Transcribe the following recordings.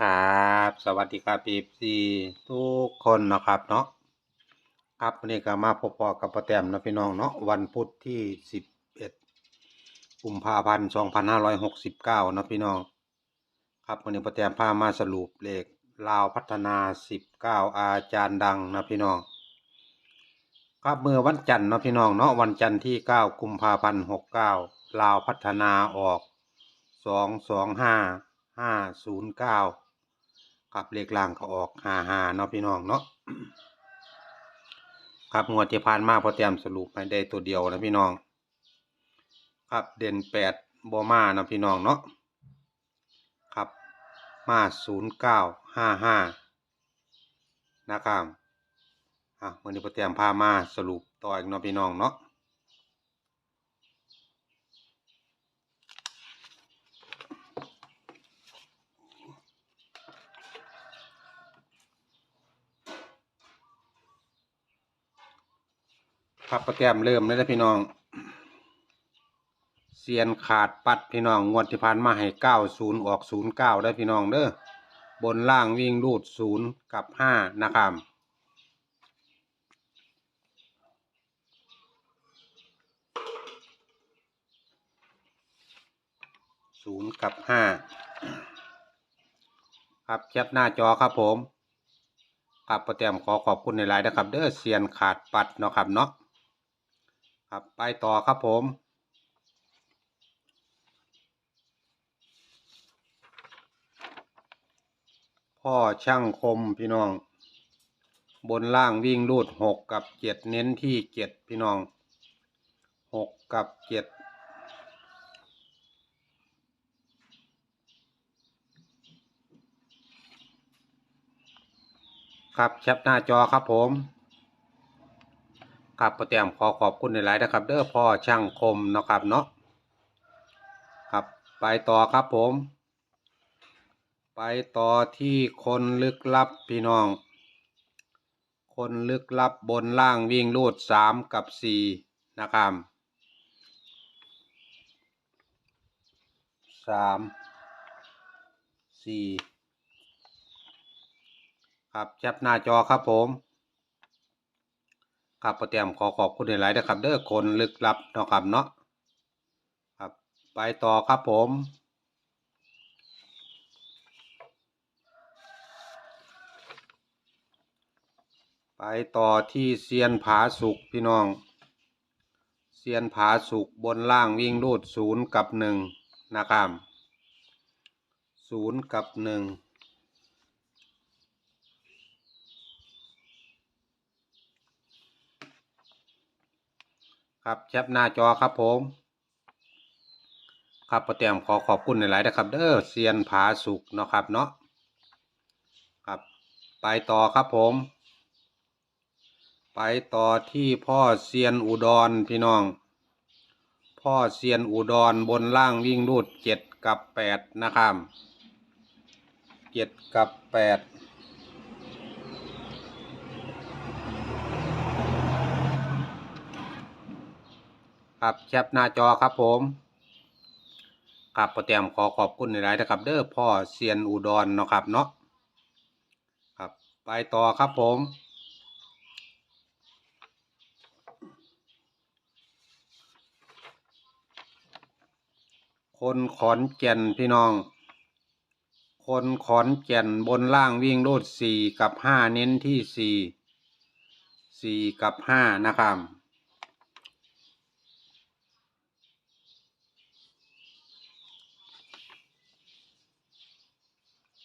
ครับสวัสดีครับพีซีทุกคนนะครับเนาะครับวันนี้ก็มาพบปอกับป้าแตมนะพี่น้องเนาะวันพุธที่11กุมภาพันธ์2569เนาะพี่น้อง ครับวันนี้ป้าแตมพามาสรุปเลขลาวพัฒนา19อาจารย์ดังนะพี่น้อง ครับเมื่อวันจันทร์นะพี่น้องเนาะวันจันทร์ที่9กุมภาพันธ์69ลาวพัฒนาออก225 509 ครับเลขล่างก็ออก55เนาะพี่น้องเนาะครับงวดที่ผ่านมาพอเตรียมสรุปให้ได้ตัวเดียวนะพี่น้อง ครับเด่นแปดบอมานะพี่น้องเนาะครับมาศูนย์เก้าห้าห้านะครับอะวันนี้พอเตรียมพามาสรุปต่ออีกเนาะพี่น้องเนาะ ครับพอเตรียมเริ่มเลยนะพี่น้องเซียนขาดปัดพี่น้องงวดที่ผ่านมาให้เก้าศูนย์ออกศูนย์เก้าได้พี่น้องเด้อบนล่างวิ่งรูดศูนย์กับห้านะครับศูนย์กับห้าครับแคปหน้าจอครับผมครับโปรแกรมขอขอบคุณในไลน์นะครับ เด้อเซียนขาดปัดเนาะครับเนาะ ครับ ไปต่อครับผม พ่อช่างคมพี่น้อง บนล่างวิ่งรูดหกกับเจ็ดเน้นที่เจ็ดพี่น้องหกกับเจ็ดครับแคปหน้าจอครับผม ครับโปรแกรมขอขอบคุณในไลน์นะครับ เด้อพ่อช่างคมนะครับเนาะครับไปต่อครับผม ไปต่อที่คนลึกลับพี่น้อง คนลึกลับบนล่างวิ่งรูดสามกับสี่นะครับสามสี่ครับแคปหน้าจอครับผม ครับโปรแกรมขอขอบคุณในไลน์นะครับเด้อคนลึกลับเนาะครับเนาะครับไปต่อครับผมไปต่อที่เซียนผาสุกพี่น้อง เซียนผาสุกบนล่างวิ่งรูดศูนย์กับหนึ่งนะครับศูนย์กับหนึ่ง ครับแคปหน้าจอครับผม ครับปรแกรมขอขอบคุณในไลน์นะครับ เด้อเซียนผาสุกเนาะครับเนาะครับ ไปต่อครับผม ไปต่อที่พ่อเซียนอุดรพี่น้อง พ่อเซียนอุดรบนล่างวิ่งรูดเจ็ดกับแปดนะครับเจ็ดกับแปด ครับแคปหน้าจอครับผมครับปรแกรมขอขอบคุณในไลน์นะครับ เด้อพ่อเซียนอุดรเนาะครับเนาะครับไปต่อครับผมคนขอนแก่นพี่น้อง คนขอนแก่นบนล่างวิ่งรูดสี่กับห้าเน้นที่สี่สี่กับห้านะครับ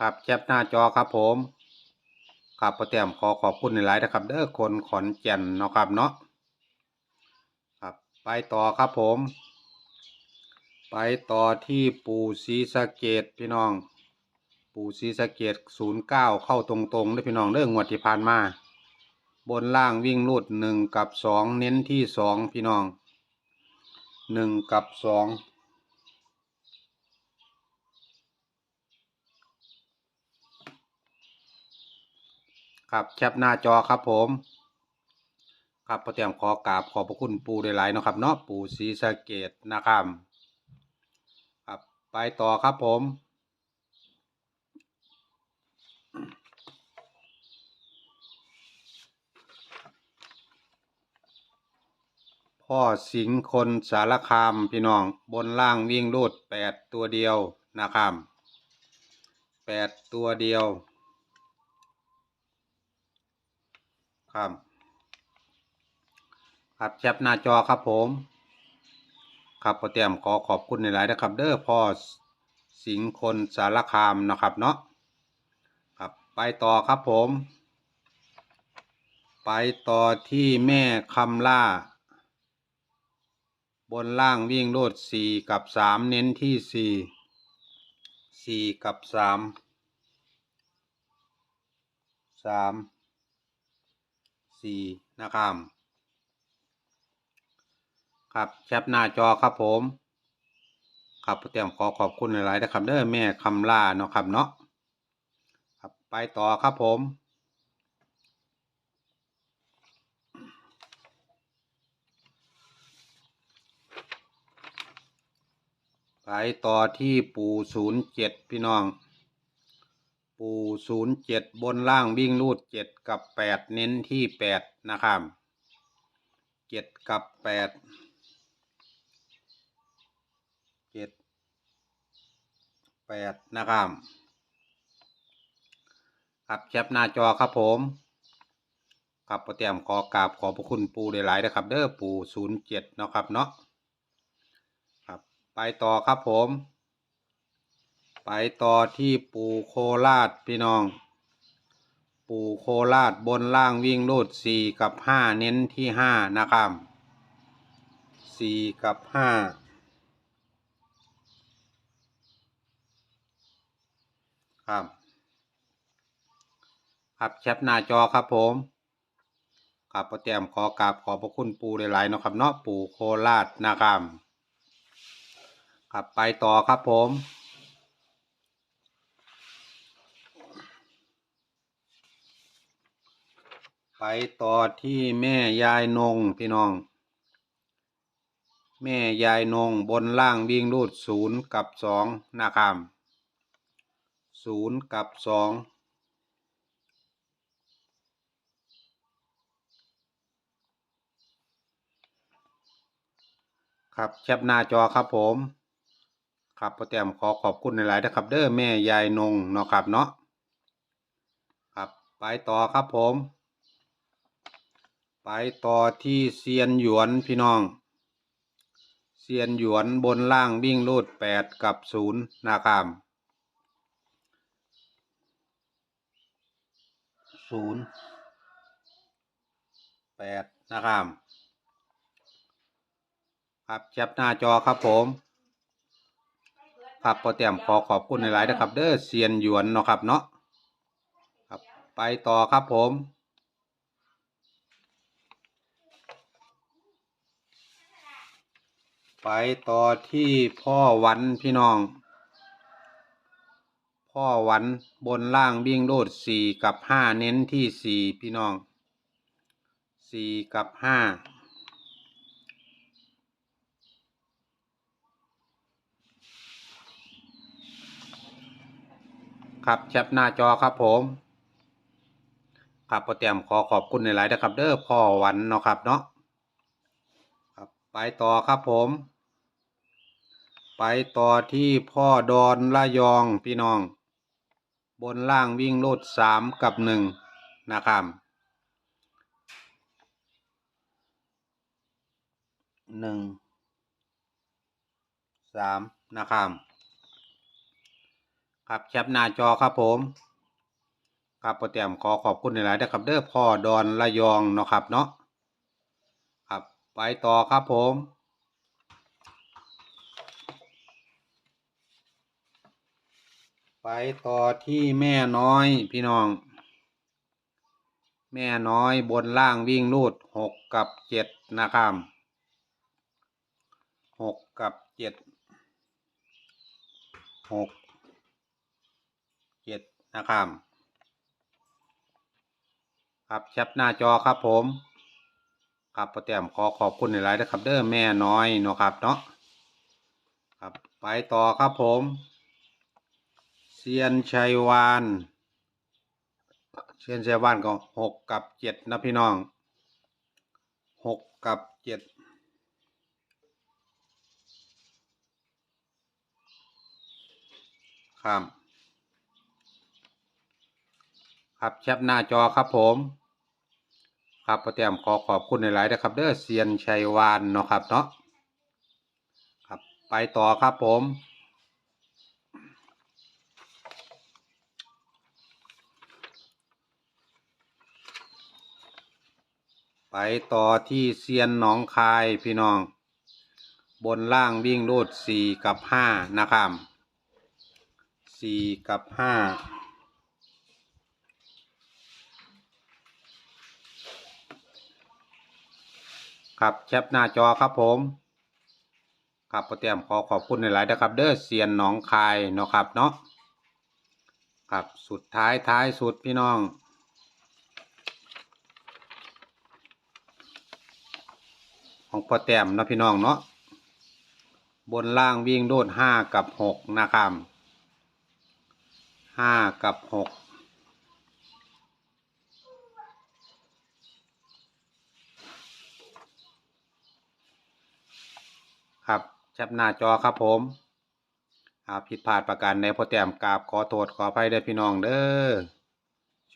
ครับแคปหน้าจอครับผมครับปรแกรมขอขอบคุณในไลน์นะครับ เด้อคนขอนแก่นเนาะครับเนาะครับไปต่อครับผม ไปต่อที่ปู่ศรีสะเกดพี่น้อง ปู่ศรีสะเกดศูนย์เก้าเข้าตรงๆด้วยพี่น้องเรื่องงวดที่ผ่านมาบนล่างวิ่งรูดหนึ่งกับสองเน้นที่สองพี่น้องหนึ่งกับสอง ครับแคปหน้าจอครับผม ครับพอเตรียมขอกราบขอบพระคุณปู่ได้หลายนะครับเนาะปู่ศรีสะเกดนะครับครับไปต่อครับผม พ่อสิงคนสารคามพี่น้องบนล่างวิ่งรูดแปดตัวเดียวนะครับแปดตัวเดียว ครับ ครับแชปหน้าจอครับผม ครับพอเตรียมขอขอบคุณในหลายนะครับ เด้อพ่อสิงคนสารคามนะครับเนาะครับไปต่อครับผม ไปต่อที่แม่คำล่า บนล่างวิ่งโลดสี่กับสามเน้นที่สี่สี่กับสามสาม สี่นะครับ ครับแคปหน้าจอครับผม ครับเตรียมขอขอบคุณหลายๆนะครับเด้อแม่คำล่าเนาะครับเนาะครับไปต่อครับผมไปต่อที่ปูศูนย์เจ็ดพี่น้อง ปูศูนย์เจ็ดบนล่างวิ่งรูดเจ็ดกับแปดเน้นที่แปดนะครับเจ็ดกับแปดเจ็ดแปดนะครับครับแคปหน้าจอครับผมครับโปรเตรียมขอกราบขอบพระคุณปูได้หลายนะครับ เด้อปูศูนย์เจ็ดเนาะครับเนาะครับไปต่อครับผม ไปต่อที่ปูโคราชพี่น้อง ปูโคราชบนล่างวิ่งรูดสี่กับห้าเน้นที่ห้านะครับสี่กับห้าครับ ครับแคปหน้าจอครับผมครับปรเตียมขอกราบขอบพระคุณปูหลายๆนะครับเนาะปูโคราชนะครับครับไปต่อครับผม ไปต่อที่แม่ยายนงพี่น้อง แม่ยายนงบนล่างวิ่งรูดศูนย์กับสองนะครับศูนย์กับสองครับแคปหน้าจอครับผม ครับโปรแกรมขอขอบคุณในหลายๆนะครับ เด้อแม่ยายนงเนาะครับเนาะครับไปต่อครับผม ไปต่อที่เซียนหยวนพี่น้อง เซียนหยวนบนล่างวิ่งรูดแปดกับศูนย์นะครับศูนย์แปดนะครับ ครับแคปหน้าจอครับผม ครับโปรเตรียมขอขอบคุณในหลายนะครับ เด้อเซียนหยวนเนาะครับเนาะครับไปต่อครับผม ไปต่อที่พ่อวันพี่น้อง พ่อวันบนล่างวิ่งโลดสี่กับห้าเน้นที่สี่พี่น้องสี่กับห้าครับแคปหน้าจอครับผมครับโปรเตรียมขอขอบคุณในหลายนะครับ เด้อพ่อวันเนาะครับเนาะครับไปต่อครับผม ไปต่อที่พ่อดอนละยองพี่น้อง บนล่างวิ่งรูดสามกับหนึ่งนะครับหนึ่งสามนะครับครับแคปหน้าจอครับผมครับโปรเตรียมขอขอบคุณในหลายๆนะครับเด้อพ่อดอนละยองเนาะครับเนาะครับไปต่อครับผม ไปต่อที่แม่น้อยพี่น้อง แม่น้อยบนล่างวิ่งรูดหกกับเจ็ดนะครับหกกับเจ็ดหกเจ็ดนะครับครับแคปหน้าจอครับผมครับโปรเตียมขอขอบคุณในหลายๆนะครับเด้อแม่น้อยเนาะครับเนาะครับไปต่อครับผม เซียนชัยวานเซียนชัยวานก็หกกับเจ็ดนะพี่น้องหกกับเจ็ดครับครับแชปหน้าจอครับผม ครับประเตรียมขอขอบคุณในหลายนะครับ เด้อเซียนชัยวานเนาะครับเนาะครับไปต่อครับผม ไปต่อที่เซียนหนองคายพี่น้อง บนล่างวิ่งรูดสี่กับห้านะครับสี่กับห้าครับแคปหน้าจอครับผมครับโปรเตรียมขอขอบคุณในหลายนะครับ เด้อเซียนหนองคายเนาะครับเนาะครับสุดท้ายท้ายสุดพี่น้อง ของโปรแต้มนาะพี่น้องเนาะบนล่างวิ่งโดดห้ากับหกนะครับห้ากับหกครับแคปหน้าจอครับผมอาผิดพลาดประการในโปรแต้มกราบขอโทษขออภัยด้วยพี่น้องเด้อ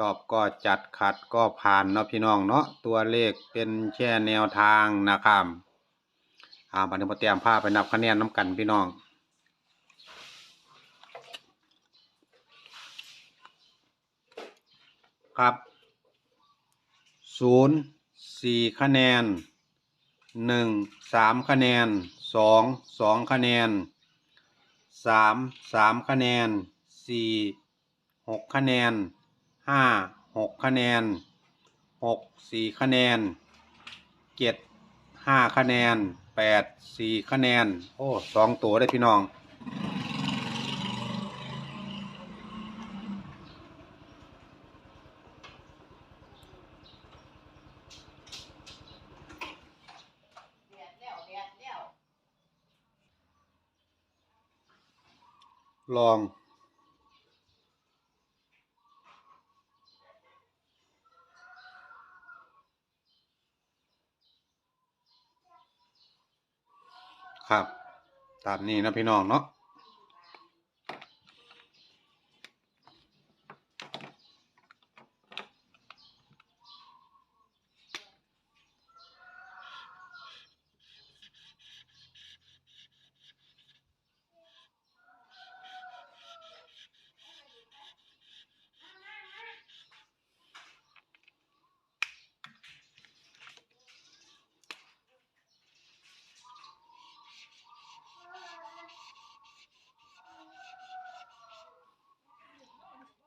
ชอบก็จัดขัดก็ผ่านเนาะพี่น้องเนาะตัวเลขเป็นแค่แนวทางนะครับอ่าบันทึกโปรแตมพาไปนับคะแนนน้ำกันพี่น้องครับศูนย์สี่คะแนนหนึ่งสามคะแนนสองสองคะแนนสามสามคะแนนสี่หกคะแนน ห้าหกคะแนนหกสี่คะแนนเจ็ดห้าคะแนนแปดสี่คะแนน โอ้สองตัวได้พี่น้องลอง ครับ ตามนี้นะพี่น้องเนาะ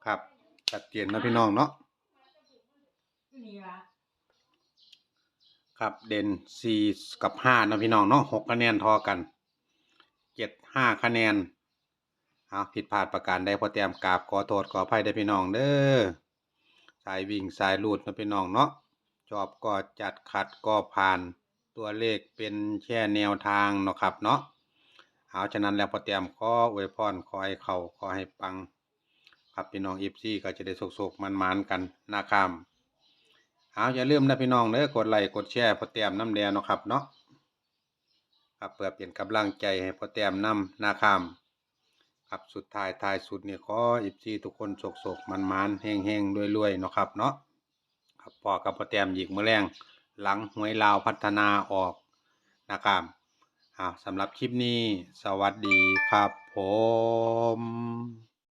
ครับ ชัดเจนนะพี่น้องเนาะนี่ละครับเด่นสี่กับห้านะพี่น้องเนาะหกคะแนนทอกันเจ็ดห้าคะแนนเอาผิดพลาดประการใดพอเตรียมกราบขอโทษขออภัยได้อพี่น้องเด้อสายวิ่งสายลูดนะพี่น้องเนาะชอบก็จัดขัดก็ผ่านตัวเลขเป็นแค่แนวทางเนาะครับเนาะเอาฉะนั้นแล้วพอเตรียมขออวยพรขอให้เขาขอให้ปัง ครับพี่น้องอีฟซีก็จะได้สุกๆมันๆกันหนะครับเอาอย่าลืมนะพี่น้องเด้อกดไลค์กดแชร์พอแต้มน้ำแดงเนาะครับเนาะครับเพื่อเป็นกำลังใจให้พอแต้มนำหนะครับครับสุดท้ายท้ายสุดนี่ขออีฟซีทุกคนโศกๆมันๆแห้งๆรวยๆเนาะครับเนาะครับพอกับพอแต้มหยิกมือแรงหลังหวยลาวพัฒนาออกนะครับอ่าสำหรับคลิปนี้ สวัสดีครับผม